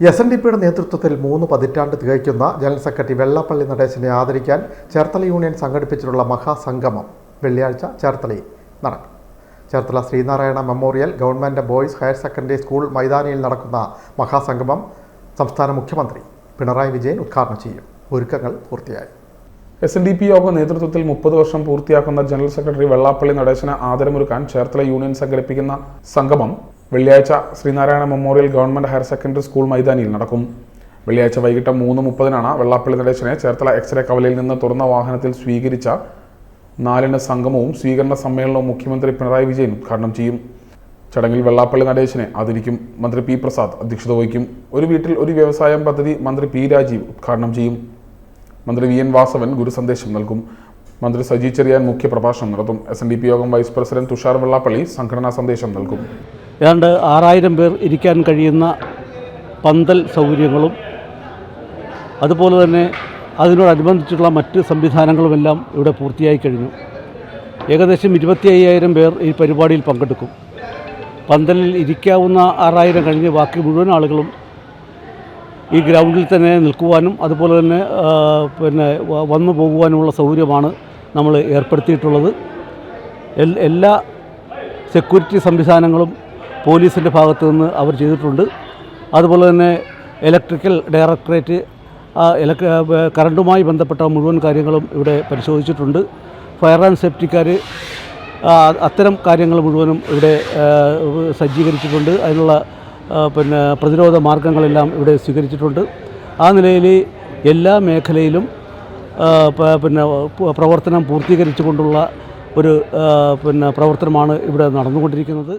S N D പിയുടെ നേതൃത്വത്തിൽ മൂന്ന് പതിറ്റാണ്ട് തികയ്ക്കുന്ന ജനറൽ സെക്രട്ടറി വെള്ളാപ്പള്ളി നടേശനെ ആദരിക്കാൻ ചേർത്തല യൂണിയൻ സംഘടിപ്പിച്ചിട്ടുള്ള മഹാസംഗമം വെള്ളിയാഴ്ച ചേർത്തലയിൽ നടക്കും. Cherthala Sreenarayana memorial government boys higher secondary school മൈതാനിയിൽ നടക്കുന്ന മഹാസംഗമം സംസ്ഥാന മുഖ്യമന്ത്രി പിണറായി വിജയൻ ഉദ്ഘാടനം ചെയ്യും. ഒരുക്കങ്ങൾ പൂർത്തിയായി. S N D P Yoga നേതൃത്വത്തിൽ മുപ്പത് വർഷം പൂർത്തിയാക്കുന്ന ജനറൽ സെക്രട്ടറി വെള്ളാപ്പള്ളി നടേശന് ആദരമൊരുക്കാൻ ചേർത്തല യൂണിയൻ സംഘടിപ്പിക്കുന്ന സംഗമം വെള്ളിയാഴ്ച Sreenarayana memorial government higher secondary school മൈതാനിയിൽ നടക്കും. വെള്ളിയാഴ്ച വൈകിട്ട് മൂന്ന് മുപ്പതിനാണ് വെള്ളാപ്പള്ളി നടേശനെ ചേർത്തല എക്സ്റേ കവലയിൽ നിന്ന് തുറന്ന വാഹനത്തിൽ സ്വീകരിച്ച നാലിന് സംഗമവും സ്വീകരണ സമ്മേളനവും മുഖ്യമന്ത്രി പിണറായി വിജയൻ ഉദ്ഘാടനം ചെയ്യും. ചടങ്ങിൽ വെള്ളാപ്പള്ളി നടേശനെ ആദരിക്കും. മന്ത്രി പി പ്രസാദ് അധ്യക്ഷത വഹിക്കും. ഒരു വീട്ടിൽ ഒരു വ്യവസായം പദ്ധതി മന്ത്രി പി രാജീവ് ഉദ്ഘാടനം ചെയ്യും. മന്ത്രി വി എൻ വാസവൻ ഗുരുസന്ദേശം നൽകും. മന്ത്രി സജി ചെറിയാൻ മുഖ്യപ്രഭാഷണം നടത്തും. S N D P Yogam vice president Thushar Vellappally സംഘടനാ സന്ദേശം നൽകും. ഏതാണ്ട് ആറായിരം പേർ ഇരിക്കാൻ കഴിയുന്ന പന്തൽ സൗകര്യങ്ങളും അതുപോലെ തന്നെ അതിനോടനുബന്ധിച്ചുള്ള മറ്റ് സംവിധാനങ്ങളുമെല്ലാം ഇവിടെ പൂർത്തിയായി കഴിഞ്ഞു. ഏകദേശം ഇരുപത്തി അയ്യായിരം പേർ ഈ പരിപാടിയിൽ പങ്കെടുക്കും. പന്തലിൽ ഇരിക്കാവുന്ന ആറായിരം കഴിഞ്ഞ് ബാക്കി മുഴുവൻ ആളുകളും ഈ ഗ്രൗണ്ടിൽ തന്നെ നിൽക്കുവാനും അതുപോലെ തന്നെ പിന്നെ വന്നു പോകുവാനുമുള്ള സൗകര്യമാണ് നമ്മൾ ഏർപ്പെടുത്തിയിട്ടുള്ളത്. എല്ലാ സെക്യൂരിറ്റി സംവിധാനങ്ങളും പോലീസിന്റെ ഭാഗത്തു നിന്ന് അവർ ചെയ്തിട്ടുണ്ട്. അതുപോലെ തന്നെ ഇലക്ട്രിക്കൽ ഡയറക്ടറേറ്റ് ഇലക്ട്രി കറണ്ടുമായി ബന്ധപ്പെട്ട മുഴുവൻ കാര്യങ്ങളും ഇവിടെ പരിശോധിച്ചിട്ടുണ്ട്. ഫയർ ആൻഡ് സേഫ്റ്റിക്കാർ അത്തരം കാര്യങ്ങൾ മുഴുവനും ഇവിടെ സജ്ജീകരിച്ചിട്ടുണ്ട്. അതിനുള്ള പിന്നെ പ്രതിരോധ മാർഗങ്ങളെല്ലാം ഇവിടെ സ്വീകരിച്ചിട്ടുണ്ട്. ആ നിലയിൽ എല്ലാ മേഖലയിലും പിന്നെ പ്രവർത്തനം പ്രവർത്തനം പൂർത്തീകരിച്ചുകൊണ്ടുള്ള ഒരു പിന്നെ പ്രവർത്തനമാണ് ഇവിടെ നടന്നുകൊണ്ടിരിക്കുന്നത്.